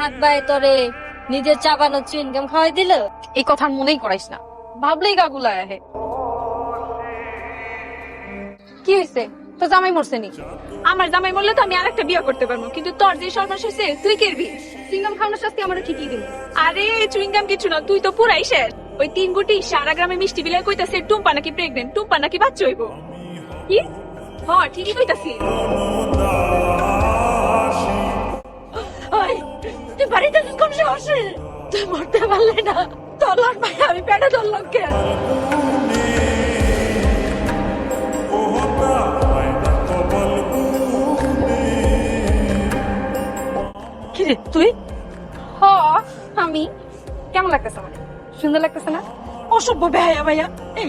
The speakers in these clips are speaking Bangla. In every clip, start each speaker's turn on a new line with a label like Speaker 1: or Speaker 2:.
Speaker 1: হাত বায়ে তরে নিজের চাবানো চুইনগাম খাওয়াই দিল?
Speaker 2: এই কথা মনেই করাইস না। ভাবলেই গাগুলা আহে। কি হয়েছে তো জামাই মরছে নি
Speaker 3: আমার জামাই বললে তো আমি আরেকটা বিয়ে করতে পারব, কিন্তু তোর যে সর্বনাশ হয়েছে তুই করবি?
Speaker 2: সিঙ্গাম খাওয়ানোর শাস্তি আমরা ঠিকই দিব।
Speaker 3: আরে চুইংগাম কিছু না, তুই তো পুরাই শেষ। ওই তিন গুটি সারা গ্রামে মিষ্টি বিলাই কইতাছে, টুম্পা নাকি প্রেগনেন্ট টুম্পা নাকি বাচ্চা হইব। কি? হ্যাঁ ঠিকই কইতাছি। তুই বাড়িতে কোন সাহসে তুই মরতে পারলে না। তোর ভাই আমি পেটে ধরলাম কে?
Speaker 2: কি রে তুই? হ আমি। কেমন লাগতেছে আমার সুন্দর লাগতেছে না?
Speaker 3: অসভ্য বেহায়া ভাইয়া। এই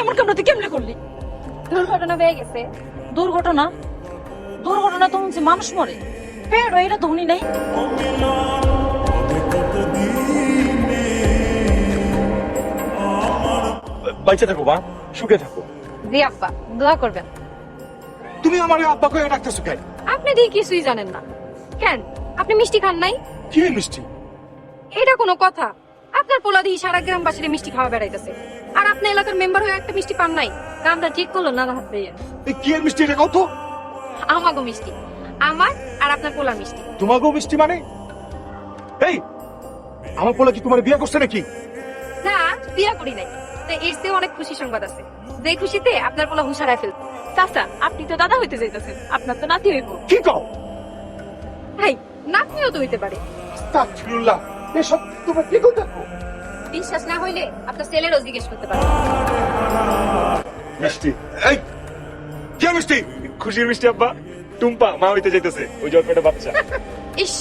Speaker 3: এমন কেন তুই কেমনে করলি?
Speaker 2: দুর্ঘটনা হয়ে গেছে।
Speaker 3: দুর্ঘটনা? দুর্ঘটনা তো মানুষ মরে। পেড় এটা ধনী নাই
Speaker 4: বাইচে থাকো মা। সুখে থাকো।
Speaker 2: জি আব্বা দোয়া করবেন।
Speaker 4: তুমি আমার আব্বা কয়ে রাখতেছো কেন?
Speaker 2: আপনি দিয়ে কিছুই জানেন না। কেন? আপনি মিষ্টি খান নাই?
Speaker 4: কি মিষ্টি?
Speaker 2: এটা কোনো কথা। আপনার পোলা দিয়ে সারা গ্রামবাসীর মিষ্টি খাওয়া বেড়াইতেছে। আর আপনি এলাকার মেম্বার হয়ে একটা মিষ্টি পান নাই। কামটা ঠিক করল না হাত দিয়ে
Speaker 4: এই কি মিষ্টি এটা কত
Speaker 2: আমাগো মিষ্টি। আমার আপনার পোলার মিষ্টি।
Speaker 4: তোমাকেও মিষ্টি মানে? এই আমার পোলা কি তোমার বিয়ে করছে নাকি?
Speaker 2: না বিয়া করি নাই। তো এর চেয়ে অনেক খুশি সংবাদ আছে। যে খুশিতে আপনার পোলা হুশারায় ফেলতো।
Speaker 3: চাচা আপনি তো দাদা হইতে যাইতেছেন। আপনার তো নাতি হইব।
Speaker 4: কি কও?
Speaker 2: ভাই নাতনিও তো হইতে পারে।
Speaker 4: আস্তাগফিরুল্লাহ এসব তোমার কি করতে
Speaker 2: বিশ্বাস না হইলে আপনার ছেলেরও জিজ্ঞেস করতে পারেন
Speaker 4: মিষ্টি এই কি মিষ্টি?
Speaker 5: খুশির মিষ্টি আব্বা। টুম্পা মা হইতে যাইতেছে। ওই জন্মেটা বাচ্চা।
Speaker 2: ইস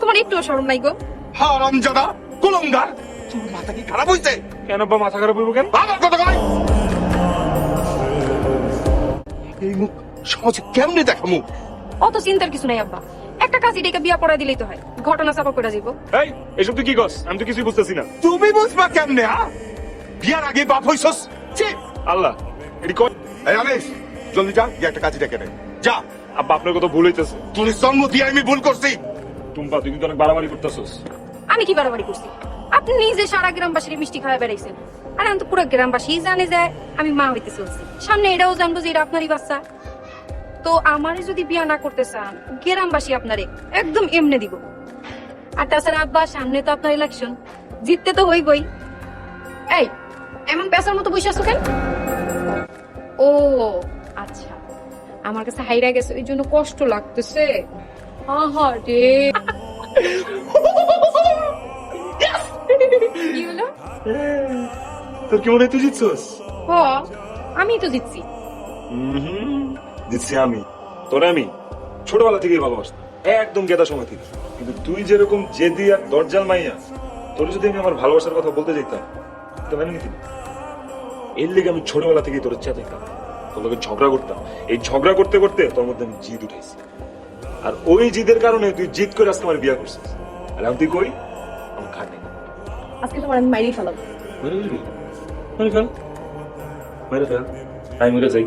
Speaker 2: তোমার একটু শরম নাই গো।
Speaker 4: হারামজাদা কুলঙ্গার। তোর মাথা কি খারাপ হইছে?
Speaker 5: কেন আব্বা মাথা খারাপ হইব কেন?
Speaker 4: আমার কথা কয়। এই মুখ সমাজে কেমনে দেখামু?
Speaker 2: অত চিন্তার কিছু নাই আব্বা। একটা কাজী ডেকে বিয়া পড়াই দিলেই তো হয়। ঘটনা চাপা করে দিব
Speaker 5: এই এসব তুই কি কস? আমি তো কিছুই বুঝতেছি না।
Speaker 4: তুমি বুঝবা কেমনে হ্যাঁ বিয়ার আগে বাপ হইছস? ছি।
Speaker 5: আল্লাহ এটি কই
Speaker 4: এই আমিস জলদি যা গিয়ে একটা কাজে ডেকে নে। যা।
Speaker 5: আব্বা আপনার কথা ভুল হইতেছে।
Speaker 4: তোর জন্ম দিয়ে আমি ভুল করছি।
Speaker 5: টুম্পা তুই কিন্তু অনেক বাড়াবাড়ি করতেছস।
Speaker 2: আমি কি বাড়াবাড়ি করছি? আপনি নিজে সারা গ্রামবাসীর মিষ্টি খাওয়া বেড়াইছেন। আর আমি তো পুরো গ্রামবাসী জানে যায় আমি মা হইতে চলছি। সামনে এটাও জানব যে এটা আপনারই বাচ্চা। তো আমারে যদি বিয়া না করতে চান গ্রামবাসী আপনারে একদম এমনে দিব। আর তাছাড়া আব্বা সামনে তো আপনার ইলেকশন জিততে তো হইবই। এই এমন পেশার মতো বসে আছো কেন? ও আচ্ছা। আমার কাছে হাইরা গেছে ওই জন্য কষ্ট লাগতেছে। আহা রে। কি হলো?
Speaker 5: তোর কি মনে হয় তুই জিতছস?
Speaker 2: হ আমি তো দিচ্ছি
Speaker 5: জিতছি আমি। তোরে আমি? ছোটবেলা থেকেই ভালোবাসতাম। একদম গেদা সময় থেকে কিন্তু তুই যেরকম জেদি আর দরজাল মাইয়া তোর যদি আমি আমার ভালোবাসার কথা বলতে যেতাম তো মেনে নিতি এর লেগে আমি ছোটবেলা থেকেই তোর চেতাইতাম তোর লোকের ঝগড়া করতাম। এই ঝগড়া করতে করতে তোর মধ্যে আমি জিদ উঠেছি আর ওই জিদের কারণে তুই জিদ করে আজকে আমার বিয়ে করছিস। আর এখন তুই কই? আমার খাট নেই।
Speaker 2: আজকে তোমার আমি মাইরি ফেলাবো?
Speaker 5: মেরে ফেল। মেরে ফেল। আমি হয়ে যাই।